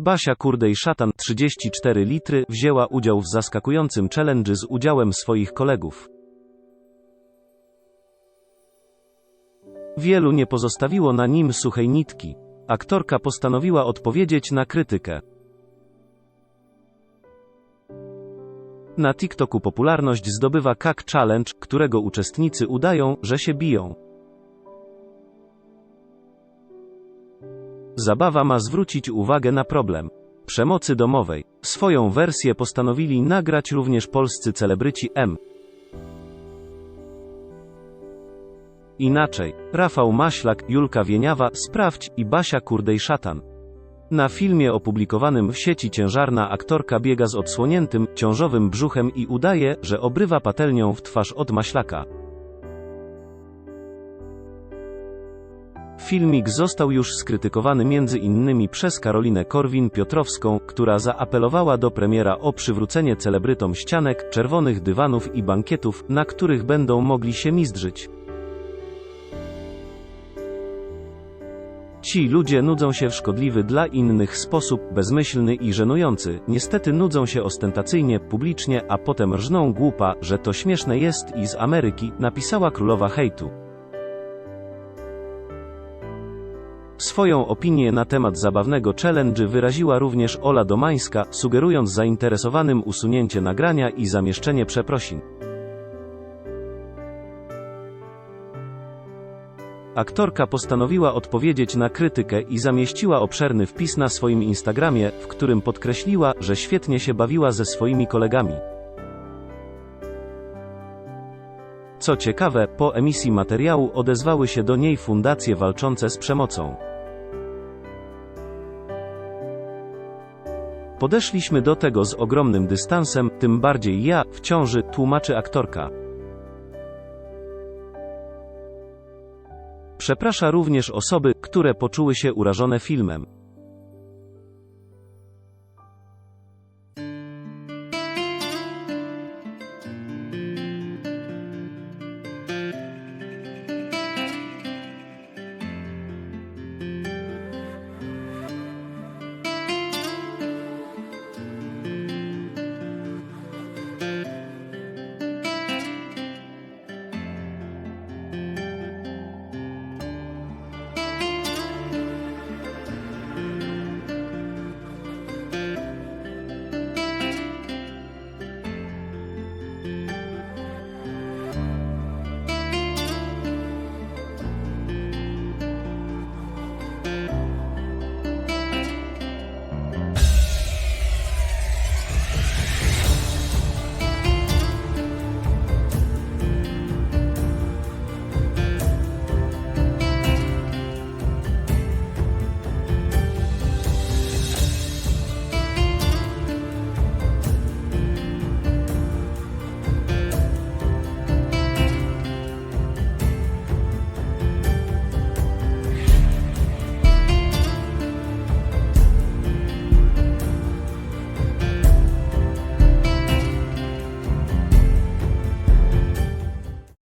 Basia Kurdej Szatan 34 litry wzięła udział w zaskakującym challenge z udziałem swoich kolegów. Wielu nie pozostawiło na nim suchej nitki. Aktorka postanowiła odpowiedzieć na krytykę. Na TikToku popularność zdobywa Kak Challenge, którego uczestnicy udają, że się biją. Zabawa ma zwrócić uwagę na problem przemocy domowej. Swoją wersję postanowili nagrać również polscy celebryci M. Inaczej, Rafał Maślak, Julka Wieniawa, Sprawdź i Basia Kurdej-Szatan. Na filmie opublikowanym w sieci ciężarna aktorka biega z odsłoniętym, ciążowym brzuchem i udaje, że obrywa patelnią w twarz od Maślaka. Filmik został już skrytykowany między innymi przez Karolinę Korwin-Piotrowską, która zaapelowała do premiera o przywrócenie celebrytom ścianek, czerwonych dywanów i bankietów, na których będą mogli się mizdrzyć. Ci ludzie nudzą się w szkodliwy dla innych sposób, bezmyślny i żenujący, niestety nudzą się ostentacyjnie, publicznie, a potem rżną głupa, że to śmieszne jest i z Ameryki, napisała królowa hejtu. Swoją opinię na temat zabawnego challenge wyraziła również Ola Domańska, sugerując zainteresowanym usunięcie nagrania i zamieszczenie przeprosin. Aktorka postanowiła odpowiedzieć na krytykę i zamieściła obszerny wpis na swoim Instagramie, w którym podkreśliła, że świetnie się bawiła ze swoimi kolegami. Co ciekawe, po emisji materiału odezwały się do niej fundacje walczące z przemocą. Podeszliśmy do tego z ogromnym dystansem, tym bardziej ja, w ciąży, tłumaczy aktorka. Przeprasza również osoby, które poczuły się urażone filmem.